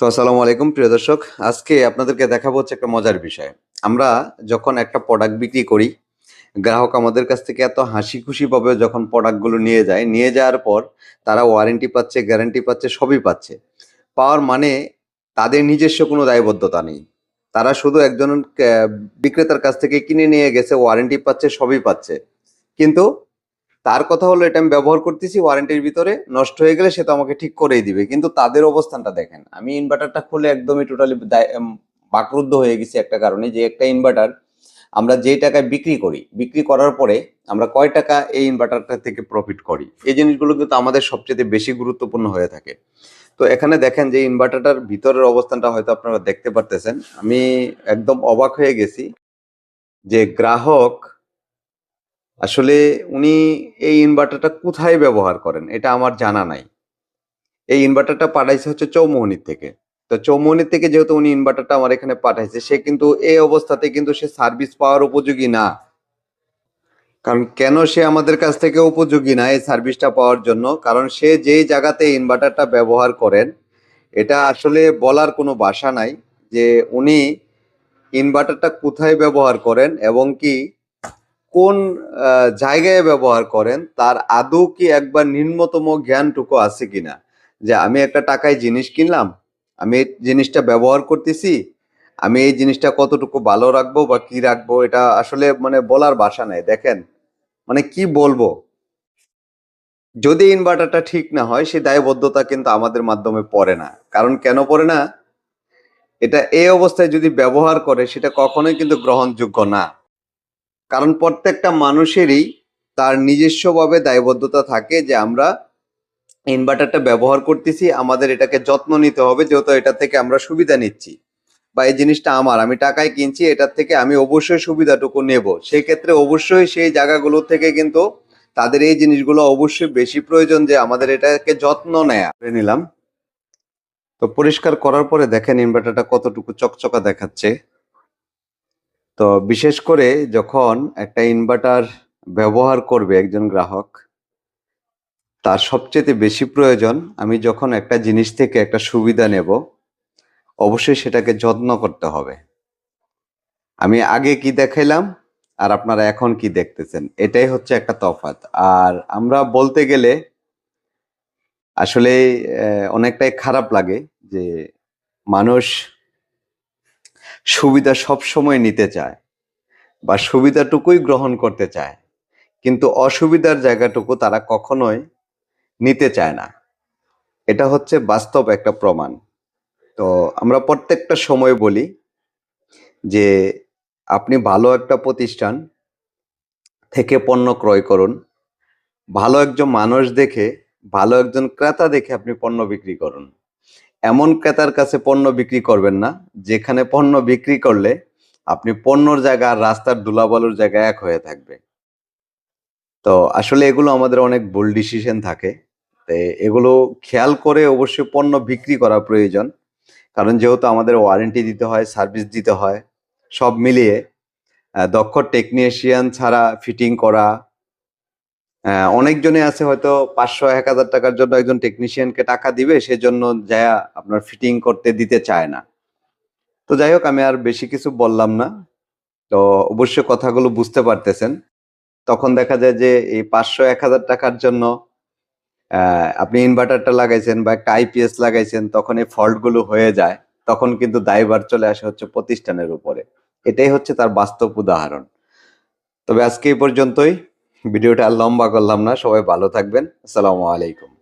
তো আসসালামু আলাইকুম, প্রিয় দর্শক। আজকে আপনাদেরকে দেখাবো হচ্ছে একটা মজার বিষয়। আমরা যখন একটা প্রোডাক্ট বিক্রি করি, গ্রাহক আমাদের কাছ থেকে এত হাসি খুশি ভাবে যখন প্রোডাক্টগুলো নিয়ে যায়। নিয়ে যাওয়ার পর তারা ওয়ারেন্টি পাচ্ছে গ্যারান্টি পাচ্ছে, সবই পাচ্ছে। পাওয়ার মানে তাদের নিজস্ব কোনো দায়বদ্ধতা নেই। তারা শুধু একজন বিক্রেতার কাছ থেকে কিনে নিয়ে গেছে ওয়ারেন্টি পাচ্ছে, সবই পাচ্ছে। কিন্তু তার কথা হলো এটা আমি ব্যবহার করতেছি ওয়ারেন্টির ভিতরে নষ্ট হয়ে গেলে সে তো আমাকে ঠিক করেই দিবে। কিন্তু তাদের অবস্থানটা দেখেন, আমি ইনভার্টারটা খুলে একদমই টোটালি বাকরুদ্ধ হয়ে গেছি একটা কারণে যে একটা ইনভার্টার আমরা যে টাকায় বিক্রি করি, বিক্রি করার পরে আমরা কয় টাকা এই ইনভার্টারটা থেকে প্রফিট করি? এই জিনিসগুলো কিন্তু আমাদের সবচেয়ে বেশি গুরুত্বপূর্ণ হয়ে থাকে। তো এখানে দেখেন যে ইনভার্টারটার ভিতরের অবস্থানটা হয়তো আপনারা দেখতে পারতেছেন। আমি একদম অবাক হয়ে গেছি যে গ্রাহক আসলে উনি এই ইনভার্টারটা কোথায় ব্যবহার করেন? এটা আমার জানা নাই। এই ইনভার্টারটা পাঠাইছে হচ্ছে চৌমোহনির থেকে। তো চৌমোহনির থেকে যেহেতু উনি ইনভার্টারটা আমার এখানে পাঠাইছে, সে কিন্তু এই অবস্থাতে কিন্তু সে সার্ভিস পাওয়ার উপযোগী না। কারণ কেন সে আমাদের কাছ থেকে উপযোগী না এই সার্ভিসটা পাওয়ার জন্য? কারণ সে যেই জায়গাতে ইনভার্টারটা ব্যবহার করেন, এটা আসলে বলার কোনো ভাষা নাই যে উনি ইনভার্টারটা কোথায় ব্যবহার করেন এবং কি কোন জায়গায় ব্যবহার করেন, তার আদৌ কি একবার নিম্নতম জ্ঞানটুকু আছে কিনা? যে আমি একটা টাকায় জিনিস কিনলাম, আমি এই জিনিসটা ব্যবহার করতেছি, আমি এই জিনিসটা কতটুকু ভালো রাখব বা কি রাখব, এটা আসলে মানে বলার বাসা নাই, দেখেন। মানে কি বলব? যদি ইনভার্টারটা ঠিক না হয়, সে দায়বদ্ধতা কিন্তু আমাদের মাধ্যমে পড়ে না। কারণ কেন পড়ে না? এটা এই অবস্থায় যদি ব্যবহার করে, সেটা কখনোই কিন্তু গ্রহণযোগ্য না। কারণ প্রত্যেকটা মানুষেরই তার নিজস্বভাবে দায়বদ্ধতা থাকে যে আমরা ইনভার্টারটা ব্যবহার করতেছি, আমাদের এটাকে যত্ন নিতে হবে যেহেতু এটা থেকে আমরা সুবিধা নিচ্ছি। বা এই জিনিসটা আমার, আমি টাকায় কিনছি, এটার থেকে আমি অবশ্যই সুবিধাটুকু নেব। সেই ক্ষেত্রে অবশ্যই সেই জায়গাগুলো থেকে কিন্তু তাদের এই জিনিসগুলো অবশ্যই বেশি প্রয়োজন যে আমাদের এটাকে যত্ন নেয়া। করে নিলাম। তো পরিষ্কার করার পরে দেখেন ইনভার্টারটা কতটুকু চকচকা দেখাচ্ছে। তো বিশেষ করে যখন একটা ইনভার্টার ব্যবহার করবে একজন গ্রাহক, তার সবচেয়ে বেশি প্রয়োজন, আমি যখন একটা জিনিস থেকে একটা সুবিধা নেব, অবশ্যই সেটাকে যত্ন করতে হবে। আমি আগে কি দেখাইলাম আর আপনারা এখন কি দেখতেছেন, এটাই হচ্ছে একটা তফাৎ। আর আমরা বলতে গেলে আসলে অনেকটাই খারাপ লাগে যে মানুষ সুবিধা সব সময় নিতে চায় বা সুবিধাটুকুই গ্রহণ করতে চায়। কিন্তু অসুবিধার জায়গাটুকু তারা কখনোই নিতে চায় না। এটা হচ্ছে বাস্তব একটা প্রমাণ। তো আমরা প্রত্যেকটা সময় বলি যে আপনি ভালো একটা প্রতিষ্ঠান থেকে পণ্য ক্রয় করুন। ভালো একজন মানুষ দেখে, ভালো একজন ক্রেতা দেখে আপনি পণ্য বিক্রি করুন। এমন ক্রেতার কাছে পণ্য বিক্রি করবেন না, যেখানে পণ্য বিক্রি করলে আপনি পণ্যর জায়গা আর রাস্তার ধুলাবালুর জায়গা এক হয়ে থাকবে। তো আসলে এগুলো আমাদের অনেক ভুল ডিসিশন থাকে। তো এগুলো খেয়াল করে অবশ্যই পণ্য বিক্রি করা প্রয়োজন। কারণ যেহেতু আমাদের ওয়ারেন্টি দিতে হয় সার্ভিস দিতে হয়, সব মিলিয়ে দক্ষ টেকনিশিয়ান ছাড়া ফিটিং করা অনেকজনে আছে হয়তো পাঁচশো, এক হাজার টাকার জন্য একজন টেকনিশিয়ানকে টাকা দিবে, সেজন্য যা আপনার ফিটিং করতে দিতে চায় না। তো যাই হোক, আমি আর বেশি কিছু বললাম না। তো অবশ্যই কথাগুলো বুঝতে পারতেছেন। তখন দেখা যায় যে এই পাঁচশো, এক হাজার টাকার জন্য আপনি ইনভার্টারটা লাগাইছেন বা একটা আইপিএস লাগাইছেন, তখন এই ফল্টগুলো হয়ে যায়। তখন কিন্তু দায়ভার চলে আসে হচ্ছে প্রতিষ্ঠানের উপরে। এটাই হচ্ছে তার বাস্তব উদাহরণ। তবে আজকে এই পর্যন্তই। ভিডিওটা লম্বা করলাম না সবাই ভালো থাকবেন। আসসালামু আলাইকুম।